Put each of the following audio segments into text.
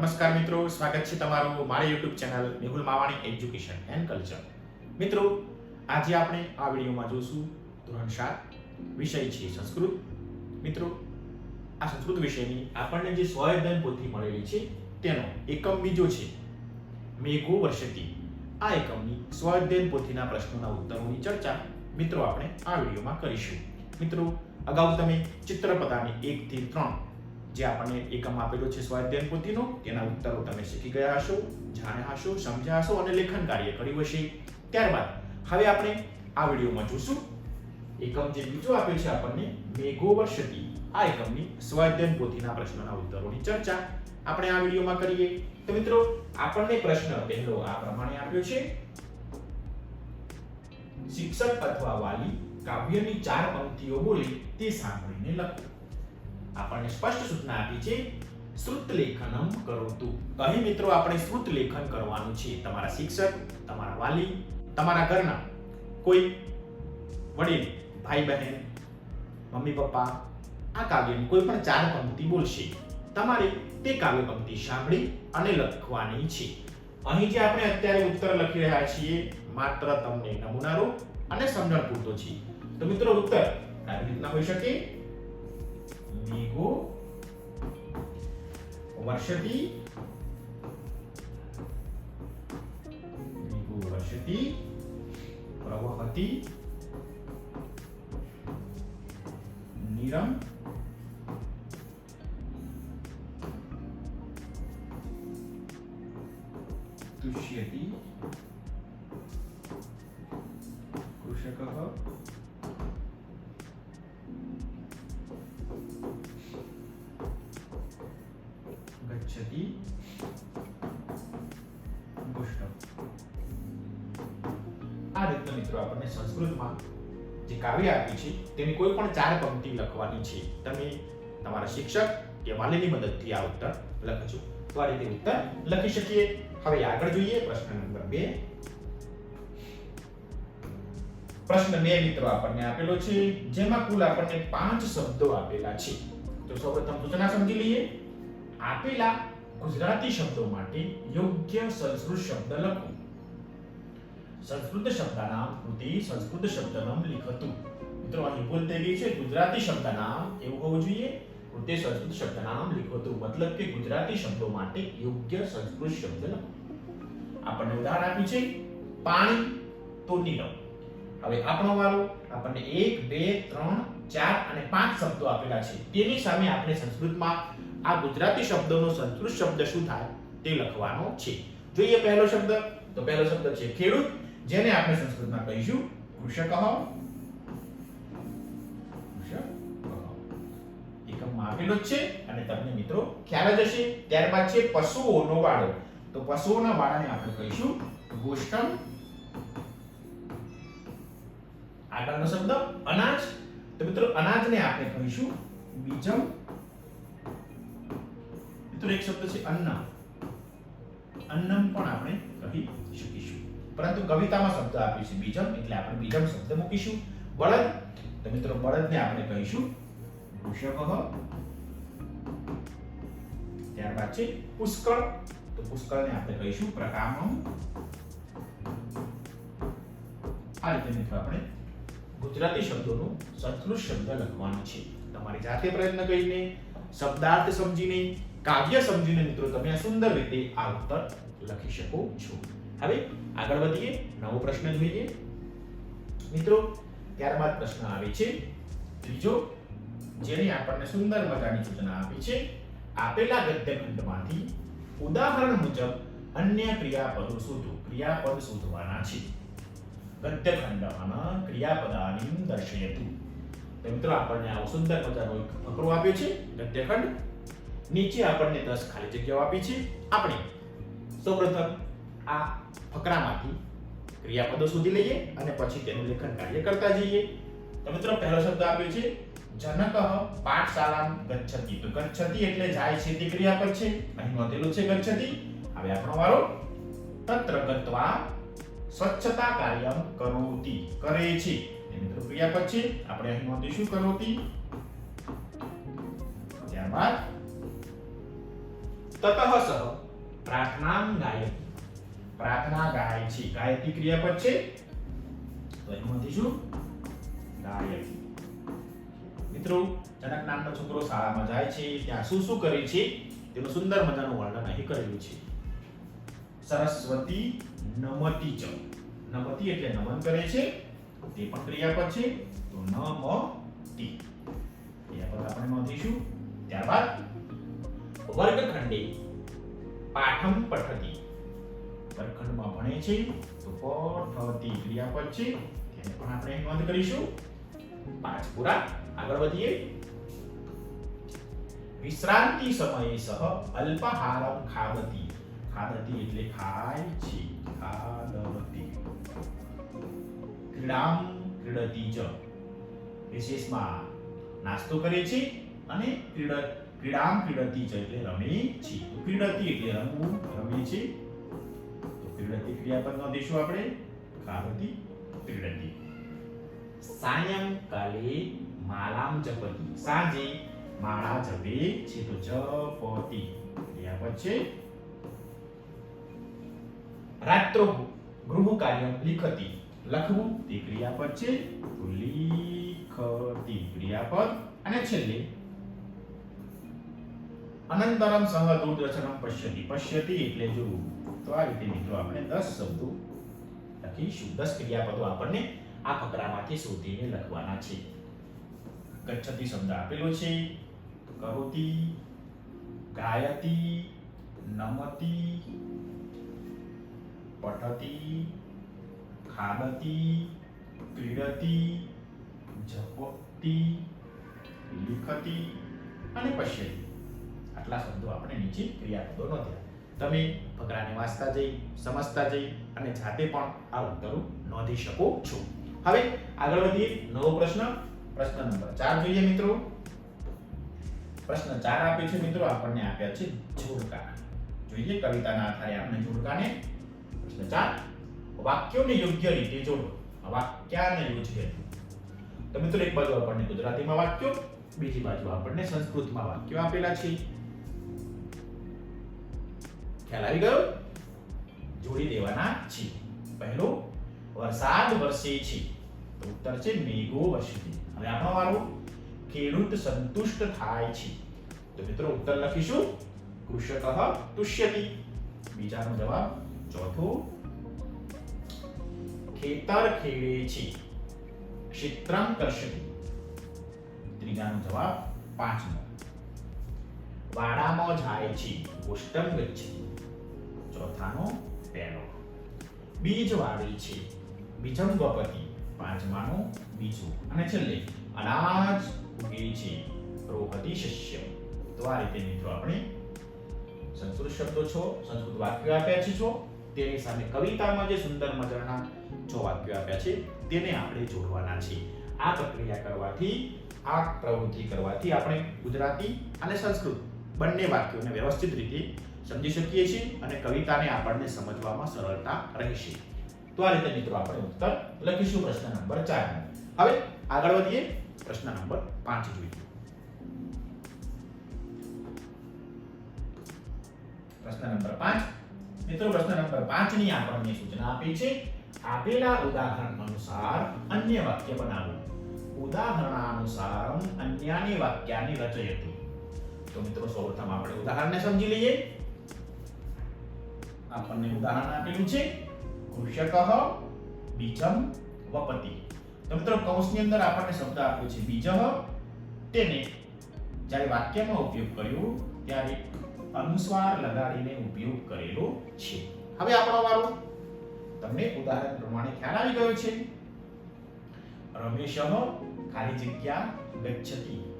નમસ્કાર મિત્રો, સ્વાગત છે તમારું મારી YouTube channel Mehul Mavani education and culture મિત્રો, આજે આપણે આ વિડીયોમાં જોશું ધોરણ સાત વિષય છે સંસ્કૃત. મિત્રો, આ સંસ્કૃત વિષયની આપણને જે સ્વાધ્યાયન પોથી મળેલી છે, તેનો એકમ બીજો છે. મેઘો વર્ષતી આ એકમની સ્વાધ્યાયન પોથીના પ્રશ્નોના ઉત્તરોની ચર્ચા મિત્રો આપણે આ વિડીયોમાં કરીશું. મિત્રો, અગાઉ તમે ચિત્રપદાની એક થી ત્રણ જે આપણને એકમ આપેલો છે સ્વાધ્યાયન પોથીનો તેના ઉત્તરો તમે શીખી ગયા હશો, જાણ્યા હશો, સમજ્યા હશો અને લેખન કાર્ય કર્યું હશે. ત્યારબાદ, હવે આપણે આ વિડીયોમાં જોશું. એકમ જે બીજો આપ્યો છે આપણને મેઘો વર્ષતી આ એકમની સ્વાધ્યાયન પોથીના પ્રશ્નોના ઉત્તરોની ચર્ચા. આપણે આ વિડીયોમાં કરીએ. તો મિત્રો, આપણને પ્રશ્ન પહેલો આ પ્રમાણે આપ્યો છે. શિક્ષક અથવા વાલી કાવ્યની ચાર પંક્તિઓ બોલે તે સાંભળીને લખો. આપણને સ્પષ્ટ સૂચના આપી છે, શ્રુત લેખનમ કરોતુ. અહીં મિત્રો આપણે શ્રુત લેખન કરવાનું છે. તમારા શિક્ષક, તમારા વાલી, તમારા ઘરના કોઈ વડીલ, ભાઈ બહેન, મમ્મી પપ્પા, આ કાવ્યની કોઈ પણ ચાર પંક્તિ બોલશે. તમારે તે કાવ્ય પંક્તિ સાંભળી અને લખવાની છે. અહીં જે આપણે અત્યારે ઉત્તર લખી રહ્યા છીએ, માત્ર તમને નમૂનારૂપ અને સમજણ પૂરતો છે. તો મિત્રો ઉત્તર, આવી રીતના હોઈ શકે. మీకు వర్షతి మీకు వర్షతి ప్రవహతి నీరం तुष्यति कृषकः મિત્રો આપણને સંસ્કૃતમાં જે કાવ્ય આપી છે, તેની કોઈ પણ ચાર પંક્તિ લખવાની છે, તમે તમારા શિક્ષક કે વાલીની મદદથી આ ઉત્તર લખજો. તો આ રીતે ઉત્તર લખી શકીએ. હવે આગળ જોઈએ પ્રશ્ન નંબર બે. પ્રશ્ન બે મિત્રો આપણને આપેલો છે, જેમાં કુલ આપણને પાંચ શબ્દો આપેલા છે. તો સૌપ્રથમ સૂચના સમજી લઈએ. આપેલા ગુજરાતી શબ્દો માટે યોગ્ય સંસ્કૃત શબ્દ લખો. સંસ્કૃત શબ્દનામ કૃતિ, સંસ્કૃત શબ્દનામ લિખતું. મિત્રો, અહીં ભૂલ થઈ ગઈ છે. ગુજરાતી શબ્દનામ એવું હોવું જોઈએ. કૃતિ, સંસ્કૃત શબ્દનામ લિખતું. મતલબ કે ગુજરાતી શબ્દો માટે યોગ્ય સંસ્કૃત શબ્દ લખો આપણને ઉદાહરણ આપ્યું છે. પાણી તો નીરવ હવે આપણો વારો આપણને એક, બે, ત્રણ, ચાર અને પાંચ શબ્દો આપેલા છે. તેની સામે આપણે સંસ્કૃતમાં આ ગુજરાતી શબ્દોનો સંસ્કૃત શબ્દ શું થાય તે લખવાનો છે. જોઈએ પહેલો શબ્દ. તો પહેલો શબ્દ છે ખેડૂત. જેને આપણે સંસ્કૃતમાં કહીશું કૃષક એકમમાં આપેલો છે અને તમને મિત્રો ખ્યાલ જ હશે. ત્યારબાદ છે પશુઓનો વાડો. તો પશુઓના વાડાને આપણે કહીશું ગોષ્ઠમ. આગળનો શબ્દ અનાજ. તો મિત્રો અનાજને આપણે કહીશું બીજમ. મિત્રો એક શબ્દ છે અન્ન અન્નમ પણ આપણે કહી શકીશું. પરંતુ કવિતામાં શબ્દ આપ્યો છે, બીજમ, એટલે આપણે બીજમ શબ્દ મૂકીશું. બળદ, તો મિત્રો બળદને આપણે કહીશું વૃષભ ત્યારબાદ છે, પુષ્કળ તો પુષ્કળને આપણે કહીશું, પ્રકામમ આ રીતે મિત્રો આપણે ગુજરાતી શબ્દોનું સંસ્કૃત શબ્દ લખવાનું છે. તમારી જાતે પ્રયત્ન કરીને, શબ્દાર્થ સમજીને, કાવ્ય સમજીને મિત્રો તમે આ સુંદર રીતે આ ઉત્તર લખી શકો છો. હવે આગળ વધીએ, નવો પ્રશ્ન જોઈએ. મિત્રો, ત્યારબાદ પ્રશ્ન આવે છે, ત્રીજો, જેની આપણને સુંદર મજાની સૂચના આપી છે, આપેલા ગદ્યખંડમાંથી ઉદાહરણ મુજબ અન્ય ક્રિયાપદો શોધો. ક્રિયાપદ શોધવાના છે. ગદ્યખંડમાં ક્રિયાપદાની દર્શયતુ. મિત્રો, આપણને આવો સુંદર મજાનો એક ફકરો આપ્યો છે, ગદ્યખંડ. નીચે આપણને દસ ખાલી જગ્યાઓ આપી છે. આપણે સૌપ્રથમ આ ફકરામાંથી ક્રિયાપદો શોધી લઈએ અને પછી તેનું લેખન કાર્ય કરતા જઈએ. તો મિત્રો, પહેલો શબ્દ આપ્યો છે, જનક પાઠશાળા ગચ્છતિ. તો ગચ્છતિ એટલે જાય છે તે ક્રિયાપદ છે. અહીં નોંધેલું છે ગચ્છતિ. હવે આપણો વારો, તત્ર ગત્વા સ્વચ્છતા કાર્યમ કરોતિ. કરે છે. મિત્રો ક્રિયાપદ છે. આપણે અહીં નોંધીશું કરોતિ. ત્યારબાદ, તતઃ સહ પ્રાર્થનામ ગાયતી પ્રાર્થના ગાય છે ગાયતી ક્રિયાપદ છે? તો એમાંથી શું? ગાયતી મિત્રો, જનક નામનો છોકરો શાળામાં જાય છે, ત્યાં શું શું કરે છે? તેનું સુંદર મજાનું વર્ણન અહીં કરેલું છે. સરસ્વતી નમતી ચ નમતી એટલે નમન કરે છે, તે પણ ક્રિયાપદ છે, તો નમતી. ક્રિયાપદ આપણે નોંધીશું. ત્યારબાદ વર્ગખંડે. પાઠમ પઠતી. વર્ગખંડમાં ભણે છે તો પઠતી ક્રિયાપદ છે તેને પણ આપણે નોંધ કરીશું. પાંચ પૂરા. આગળ વધીએ. વિશ્રાંતિ સમયે સહ અલ્પાહારમ ખાદતી. ખાદતી એટલે ખાય છે. ખાદતી. ક્રીડામ ક્રીડતી જ. વિશેષમાં નાસ્તો કરે છે અને ક્રીડ, ક્રીડામ ક્રીડતી જ એટલે રમે છે ક્રીડતી એટલે રમવું રમે છે ક્રિયાપદ નોંધીશું આપણે. ખાદતી ક્રીડતી સાયંકાલે માલામ જપતી. સાંજે માળા જપે છે તો જપતી. ક્રિયાપદ છે. રાત્રો ગૃહ કાર્ય લિખતી. લખવું તે ક્રિયાપદ છે. તો ક્રિયાપદ. અને છેલ્લે, અનંતરમ સહ દૂરદર્શનમ પશ્યતિ. પશ્યતિ એટલે જોવું તો આ રીતે મિત્રો આપણે દસ શબ્દો લખીશું. દસ ક્રિયાપદો આપણને આ ફકરામાંથી શોધીને લખવાના છે. ગચ્છતી શબ્દ આપેલો છે. કરોતી, ગાયતી, નમતી, પઠતી, ખાદતી ક્રીડતી જપતી, લિખતી અને પશ્યતી. આટલા શબ્દો આપણે નીચે ક્રિયાપદો નોંધ્યા. તમે ફકરાને વાંચતા જઈ, સમજતા જઈ અને જાતે પણ આ ઉત્તરો નોંધી શકો છો. હવે આગળ વધીએ નવો પ્રશ્ન પ્રશ્ન નંબર ચાર જોઈએ મિત્રો. પ્રશ્ન ચાર આપ્યો છે મિત્રો, આપણને આપ્યા છે જોડકા. જોઈએ કવિતાના આધારે આપણે જોડકાને. પ્રશ્ન ચાર, વાક્યોને યોગ્ય રીતે જોડો. વાક્યાને યોજ્ય તો મિત્રો એક બાજુ આપણને ગુજરાતીમાં વાક્યો, બીજી બાજુ આપણને સંસ્કૃતમાં વાક્યો આપેલા છે. ખ્યાલ આવી ગયો? જોડી દેવાના છે. પહેલો, વરસાદ વરસે છે. ઉત્તર છે મેઘો વરસે હવે આપણો વારો ખેડૂત સંતુષ્ટ થાય છે. તો મિત્રો ઉત્તર લખીશું. કૃષક તુષ્યતિ. બીજાનો જવાબ ચોથો, ખેતર ખેડે છે. ક્ષેત્રમ કરશતિ ત્રીજાનો જવાબ પાંચમો. વાડામાં જાય છે. ગોષ્ઠમ ગચ્છતિ ચોથાનો પહેલો. બીજ વાવે છે. બીજમ વપતિ પાંચમાનો બીજું. અને છેલ્લે અનાજ ઉગે છે. રોહતી શિષ્ય. તો આ રીતે મિત્રો આપણે સંસ્કૃત શબ્દો છો, સંસ્કૃત વાક્યો આપ્યા છે છો તેની સામે કવિતામાં જે સુંદર મજાના જો વાક્યો આપ્યા છે, તેને આપણે જોડવાના છે. આ પ્રક્રિયા કરવાથી, આ પ્રવૃત્તિ કરવાથી આપણે ગુજરાતી અને સંસ્કૃત બંને વાક્યોને વ્યવસ્થિત રીતે સમજી શકીએ છીએ અને કવિતાને આપણને સમજવામાં સરળતા રહેશે. તો આ રીતે મિત્રો આપણે ઉત્તર લખીશું પ્રશ્ન નંબર ચાર. હવે આગળ વધીએ. પ્રશ્ન નંબર પાંચ જોઈએ. પ્રશ્ન નંબર પાંચ. મિત્રો પ્રશ્ન નંબર પાંચની આપણને સૂચના આપી છે. આપેલા ઉદાહરણ અનુસાર અન્ય વાક્ય બનાવો. ઉદાહરણાનુસાર અન્યાની વાક્યાની રચયતુ. તો મિત્રો સૌપ્રથમ આપણે ઉદાહરણને સમજી લઈએ. આપણને ઉદાહરણ આપેલું છે. કૃષક બીજમ વપતિ. તો મિત્રો, કૌંસની અંદર આપણને શબ્દ આપ્યો છે બીજહ તેને જ્યારે વાક્યમાં ઉપયોગ કર્યો, ત્યારે અનુસ્વાર લગાડીને ઉપયોગ કરેલો છે. હવે આપણો વારો. તમને ઉદાહરણ પ્રમાણે ખ્યાલ આવી ગયો છે. રમેશ ખાલી જગ્યા ગચ્છતી.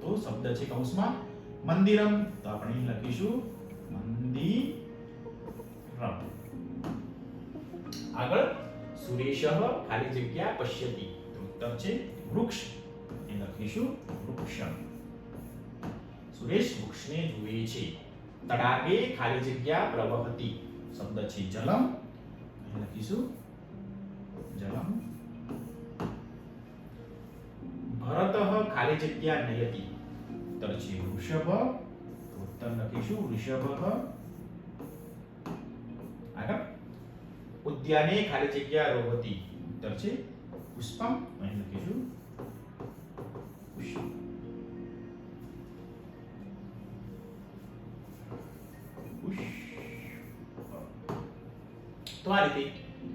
તો શબ્દ છે કૌંસમાં મંદિરમ. તો આપણે લખીશું મંદિરમ આગળ સુરેશ ખાલી જગ્યા પશ્યતિ. તો ઉત્તર છે વૃક્ષ. એ લખીશું વૃક્ષમ સુરેશ વૃક્ષને જુએ છે. તડાગે ખાલી જગ્યા પ્રવહતી. શબ્દ છે જલમ. લખીશું જલમ. ભરત ખાલી જગ્યા નયતી. ઉત્તર છે વૃષભ ઉત્તર લખીશું વૃષભ ઉદ્યાને ખાલી જગ્યા રોહતી ઉત્તર છે, પુષ્પમ, અહીં લખીશું. તો આ રીતે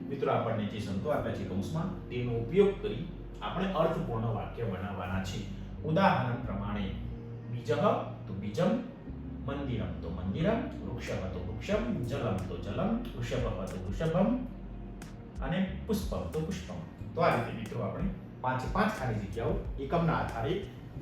મિત્રો આપણને જે સંતો આપ્યા છે કૌંસમાં, તેનો ઉપયોગ કરી આપણે અર્થપૂર્ણ વાક્ય બનાવવાના છે. ઉદાહરણ પ્રમાણે બીજહ તો બીજમ મંદિરમ તો મંદિરમ વૃક્ષમ તો વૃક્ષમ જલમ તો જલમ વૃષભમ તો વૃષભમ અને પુષ્પમ તો પુષ્પમ તો આ રીતે મિત્રો આપણે પાંચ પાંચ ખાલી જગ્યાઓ એકમના આધારે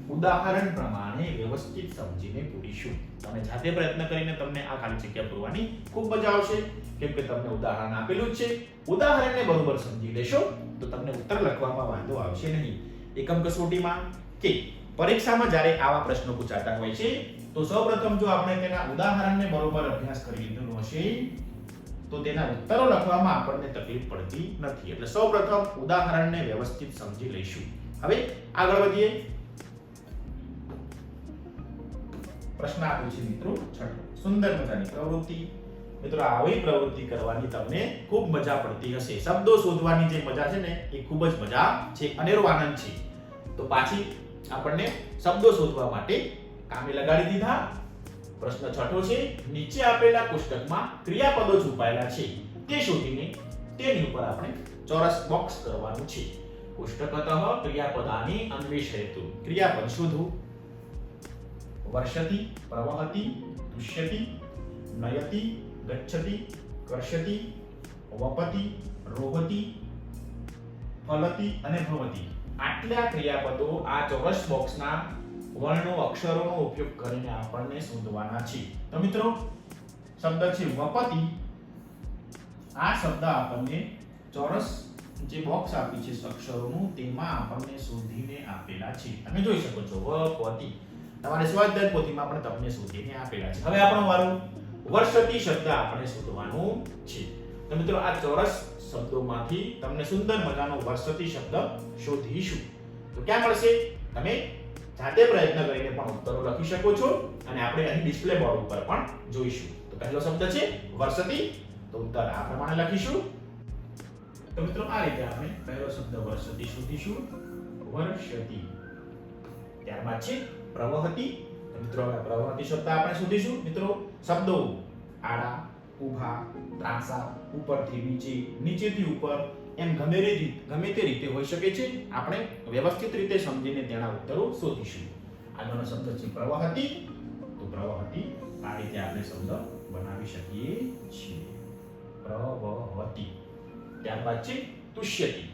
ઉદાહરણ પ્રમાણે વ્યવસ્થિત સમજીને પૂરીશું તમે જાતે પ્રયત્ન કરીને તમને આ ખાલી જગ્યા પૂરવાની ખૂબ મજા આવશે કેમ કે તમને ઉદાહરણ આપેલું જ છે ઉદાહરણને બરોબર સમજી લેશો તો તમને ઉત્તર લખવામાં વાંધો આવશે નહીં એકમ કસોટીમાં કે પરીક્ષામાં જ્યારે આવા પ્રશ્નો પૂછાતા હોય છે, તો સૌપ્રથમ જો આપણે તેના ઉદાહરણને બરોબર અભ્યાસ કરી લીધેલો હશે, તો તેના ઉત્તરો લખવામાં આપણને તકલીફ પડતી નથી. એટલે સૌપ્રથમ ઉદાહરણને વ્યવસ્થિત સમજી લઈશું. હવે આગળ વધીએ. પ્રશ્ન આપ્યો છે મિત્રો, છઠ્ઠો. સુંદર મજાની પ્રવૃત્તિ. મિત્રો, આવી પ્રવૃત્તિ કરવાની તમને ખૂબ મજા પડતી હશે. શબ્દો શોધવાની જે મજા છે ને, એ ખૂબ જ મજા છે. અનેરો આનંદ છે. તો પાછી આપણને શબ્દો શોધવા માટે કામે લગાડી દીધા. પ્રશ્ન છઠ્ઠો છે, નીચે આપેલા કોષ્ટકમાં ક્રિયાપદો છુપાયેલા છે. તે શોધીને તેની ઉપર આપણે ચોરસ બોક્સ કરવાનું છે. કોષ્ટકતઃ ક્રિયાપદાની અન્વેષયતુ ક્રિયાપદ શોધવું વર્ષતિ, પ્રવહતિ, દુષ્યતિ, નયતિ, ગચ્છતિ, કર્ષતિ, વપતિ, રોહતિ, ફલતિ અને ભવતિ. આટલા ક્રિયાપદો આ ચોરસ બોક્સના વર્ણો અક્ષરોનો ઉપયોગ કરીને આપણને શોધવાના છે. તો મિત્રો, શબ્દ છે વપતિ આ શબ્દ આપણને ચોરસ જે બોક્સ આપી છે અક્ષરોનું, તેમાં આપણને શોધીને આપેલા છે. તમે જોઈ શકો છો વપતિ તમારે સ્વાધ્યાય પોથીમાં પણ તમને શોધીને આપેલા છે. હવે આપણો વારો. વર્ષતી શબ્દ આપણે શોધવાનું છે. તો મિત્રો, આ ચોરસ શબ્દોમાંથી તમને સુંદર મજાનો વર્ષતી શબ્દ શોધીશું. તો ક્યાં મળશે? તમે જાતે પ્રયત્ન કરીને પણ ઉત્તરો લખી શકો છો અને આપણે અહીં ડિસ્પ્લે બોર્ડ ઉપર પણ જોઈશું. તો પહેલો શબ્દ છે વર્ષતી. તો ઉત્તર આ પ્રમાણે લખીશું. તો મિત્રો, આ રીતે આપણે પહેલો શબ્દ વર્ષતી શોધીશું. વર્ષતી. ત્યારબાદ છે પ્રવહતી. મિત્રો પ્રવહતી શબ્દ આપણે શોધીશું. મિત્રો, શબ્દો આડા ઊભા, ત્રાંસા, ઉપરથી નીચે, નીચેથી ઉપર, એમ ગમે તે ગમે તે રીતે હોઈ શકે છે. આપણે વ્યવસ્થિત રીતે સમજીને તેના ઉત્તરો શોધીશું. આગળનો શબ્દ છે પ્રવાહતી. તો પ્રવહતી આ રીતે આપણે શબ્દ બનાવી શકીએ છીએ. પ્રવહતી. ત્યારબાદ છે તુષ્યતી.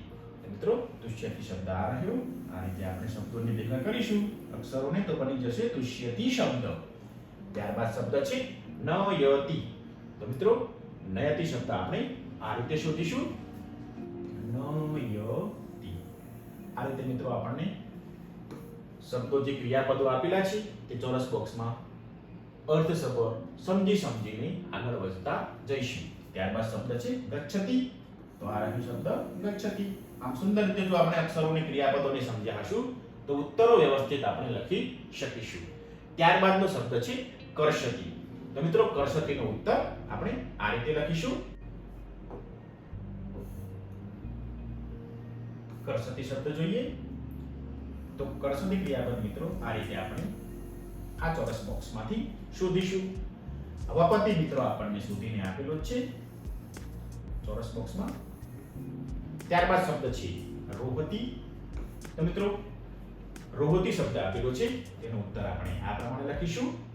મિત્રો, તુષ્યતી શબ્દ આ રહ્યો. આ રીતે આપણે શબ્દોની ભેગા કરીશું. અક્ષરોને તો બની જશે તુષ્યતી શબ્દ. ત્યારબાદ શબ્દ છે નયતી. તો મિત્રો નયતી શબ્દ આપણે આ રીતે શોધીશું. નયતિ. આ રીતે મિત્રો આપણને શબ્દો જે ક્રિયાપદો આપેલા છે તે ચોરસ બોક્સમાં અર્થસભર સમજી સમજીને આગળ વધતા જઈશું. ત્યારબાદ શબ્દ છે ગચ્છતિ. તો આ રહ્યું શબ્દ ગચ્છતિ. આમ સુંદર રીતે જો આપણે અક્ષરોની ક્રિયાપદોને સમજ્યા હશું તો ઉત્તરો વ્યવસ્થિત આપણે લખી શકીશું. ત્યારબાદનો શબ્દ છે કર્ષતિ. તો મિત્રો કરસતીનો ઉત્તર આપણે આ રીતે લખીશું. કરસતી શબ્દ જોઈએ. તો કરસતી ક્રિયાપદ મિત્રો આ રીતે આપણે આ ચોરસ બોક્સમાંથી શોધીશું. હવાપતિ મિત્રો આપણને શોધીને આપેલો છે. ચોરસ બોક્સમાં ત્યારબાદ શબ્દ છે રોહતી. તો મિત્રો રોહતી શબ્દ આપેલો છે. તેનો ઉત્તર આપણે આ પ્રમાણે લખીશું.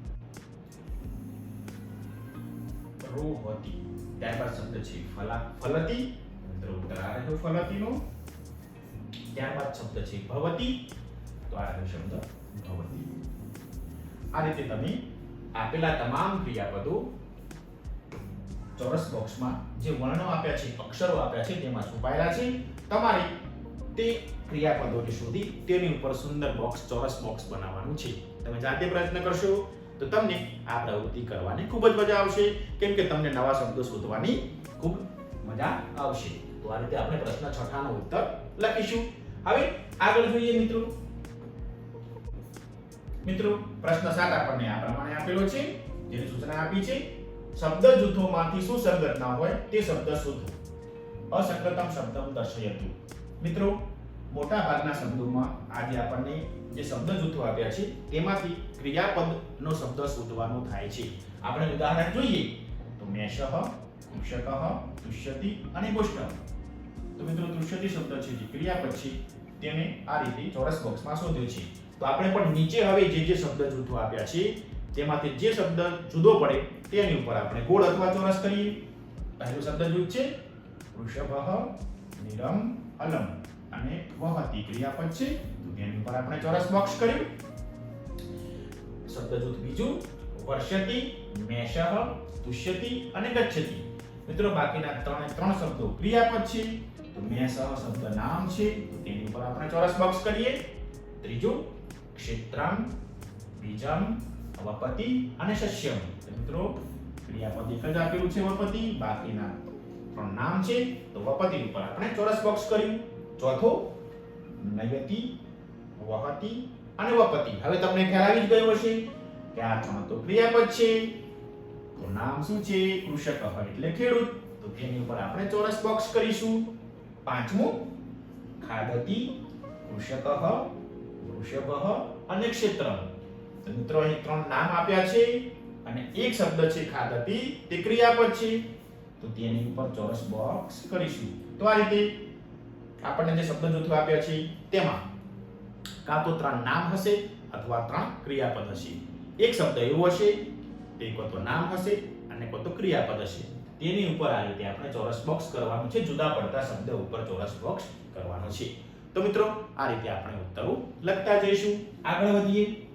રોહતી ત્યારબાદ શબ્દ છે ફલા, ફલતી. ઉત્તર આ રહ્યો ફલતીનો. ત્યારબાદ શબ્દ છે ભવતી. તો આ શબ્દ ભવતી. આ રીતે તમે આપેલા તમામ ક્રિયાપદો ચોરસ બોક્સમાં જે વર્ણો આપ્યા છે, અક્ષરો આપ્યા છે, તેમાં છુપાયેલા છે. તમારે તે ક્રિયાપદોને શોધી તેની ઉપર સુંદર બોક્સ ચોરસ બોક્સ બનાવવાનું છે. તમે જાતે પ્રયત્ન કરશો. તો તમને આ પ્રવૃત્તિ કરવાની ખૂબ જ મજા આવશે. કેમ કે તમને નવા શબ્દો શોધવાની ખૂબ મજા આવશે. તો આ રીતે આપણે પ્રશ્ન છઠ્ઠાનો ઉત્તર લખીશું. હવે આગળ જોઈએ મિત્રો. મિત્રો, પ્રશ્ન સાત આપણને આ પ્રમાણે આપેલો છે. જેની સૂચના આપી છે, શબ્દ જૂથોમાંથી સુસંગત ના હોય તે શબ્દ શોધો. અસંગતમ શબ્દમ દર્શયતુ મિત્રો મોટા ભાગના શબ્દોમાં આજે આપણને જે શબ્દ જૂથો આપ્યા છે તેમાંથી ક્રિયાપદનો શબ્દ શોધવાનો થાય છે. આપણે ઉદાહરણ જોઈએ. તો મેષહ કૃષકઃ તુષ્યતિ અને ગોષ્ઠ તો મિત્રો, તુષ્યતિ શબ્દ છે જે ક્રિયાપદ છે, તેને આ રીતે ચોરસ બોક્સમાં શોધ્યો છે. તો આપણે પણ નીચે હવે જે જે શબ્દ જૂથો આપ્યા છે, તેમાંથી જે શબ્દ જુદો પડે તેની ઉપર આપણે ગોળ અથવા ચોરસ કરીએ. પહેલું શબ્દ જૂથ છે વૃષભ નિરમ, અલમ. અને વહતી ક્રિયાપદ છે તો તેની ઉપર આપણે ચોરસ બોક્સ કર્યું. શબ્દ જૂથ બીજું, વર્ષતિ, મેષહ, તુષ્યતિ અને ગચ્છતિ. મિત્રો, બાકીના ત્રણે ત્રણ શબ્દો ક્રિયાપદ છે તો મેષહ શબ્દ નામ છે, તો તેની ઉપર આપણે ચોરસ બોક્સ કરીએ. ત્રીજું, ક્ષેત્રમ, બીજમ, વપતિ અને શસ્યમ. મિત્રો, ક્રિયાપદ એક જ આપેલું છે વપતિ. બાકીના ત્રણ નામ છે, તો વપતિ ઉપર આપણે ચોરસ બોક્સ કર્યું. ચોથો, નયતિ, વહતિ અને વપતિ. હવે તમને ખ્યાલ આવી જ ગયો હશે કે આ ત્રણ તો ક્રિયાપદ છે. તો નામ શું છે? કૃષક એટલે ખેડૂત. તો તેની ઉપર આપણે ચોરસ બોક્સ કરીશું. પાંચમું, ખાદતી, કૃષક વૃષભ અને ક્ષેત્ર. તો મિત્રો, અહીં ત્રણ નામ આપ્યા છે અને એક શબ્દ છે ખાદતી, તે ક્રિયાપદ છે. તો તેની ઉપર ચોરસ બોક્સ કરીશું. તો આ રીતે આપણને જે શબ્દ જૂથો આપ્યા છે, તેમાં કાં તો ત્રણ નામ હશે અથવા ત્રણ ક્રિયાપદ હશે. એક શબ્દ એવો હશે તે કાં તો નામ હશે અને કાં તો ક્રિયાપદ હશે. તેની ઉપર આ રીતે આપણે ચોરસ બોક્સ કરવાનું છે, જુદા પડતા શબ્દ ઉપર ચોરસ બોક્સ કરવાનો છે. તો મિત્રો, આ રીતે આપણે ઉત્તરો લખતા જઈશું. આગળ વધીએ.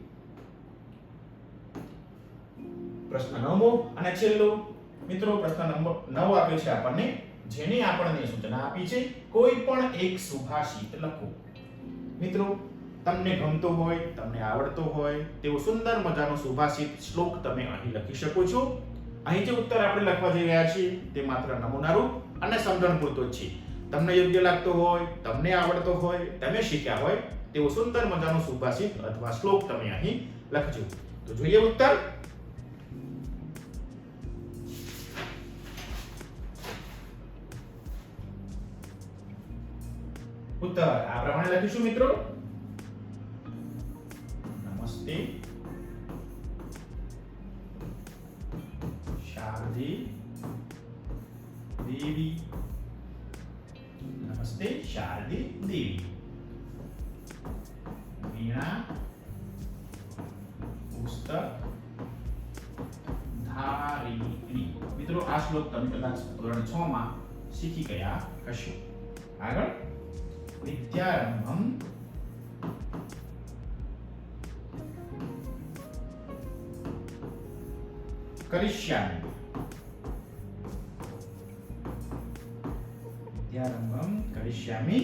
પ્રશ્ન નવમો અને છેલ્લો. મિત્રો, પ્રશ્ન નંબર નવ આપ્યો છે આપણને. જેની આપણને સૂચના આપી છે, કોઈ પણ એક સુભાષિત લખો. મિત્રો, તમને ગમતો હોય, તમને આવડતો હોય, તેવો સુંદર મજાનો સુભાષિત શ્લોક તમે અહીં લખી શકો છો. અહીં જે ઉત્તર આપણે લખવા જઈ રહ્યા છીએ, તે માત્ર નમૂનારૂપ અને સમજણ પૂરતો છે. તમને યોગ્ય લાગતો હોય, તમને આવડતો હોય, તમે શીખ્યા હોય, તેવો સુંદર મજાનો સુભાષિત અથવા શ્લોક તમે અહીં લખજો. તો જોઈએ ઉત્તર. ઉત્તર. આ પ્રમાણે લખીશું મિત્રો. કરિષ્યામિ વિદ્યારંભમ કરિષ્યામિ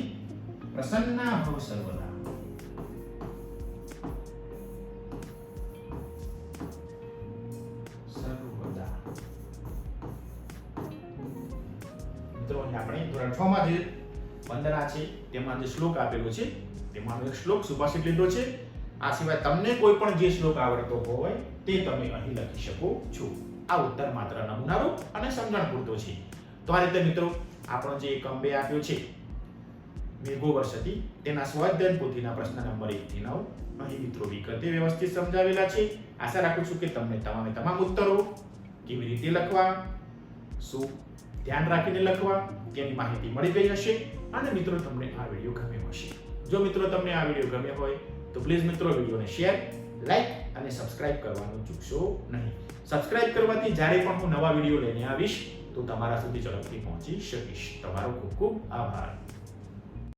પ્રસન્ના ભવ સર્વદા સર્વદા મિત્રો આપણે ધોરણ 6 માં છે તેમાં જે શ્લોક આપેલો છે. તેમાં એક શ્લોક સુભાષિત લીધો છે. આ સિવાય તમને કોઈ પણ જે શ્લોક આવડતો હોય, તે તમે અહીં લખી શકો છો. આ ઉત્તર માત્ર નમૂનારૂપ અને સમજણ પૂરતો છે. તો આ રીતે મિત્રો, આપણો જે એકમ બે આપ્યો છે, મેઘો વર્ષથી તેના સ્વાધ્યાયન પોથીના પ્રશ્ન નંબર એક થી નવ. અહીં મિત્રો વિગતે વ્યવસ્થિત સમજાવેલા છે. આશા રાખું છું કે તમને તમામે તમામ ઉત્તરો કેવી રીતે લખવા, શું ધ્યાન રાખીને લખવા તેની માહિતી મળી ગઈ હશે. અને મિત્રો, તમને આ વીડિયો ગમ્યો હશે. જો મિત્રો, તમને આ વીડિયો ગમ્યો હોય તો પ્લીઝ મિત્રો, વિડીયોને શેર લાઈક અને સબસ્ક્રાઇબ કરવાનું ચૂકશો નહીં. સબસ્ક્રાઇબ કરવાથી જ્યારે પણ હું નવા વીડિયો લઈને આવીશ, તો તમારા સુધી ઝડપથી પહોંચી શકીશ. તમારો ખૂબ ખૂબ આભાર.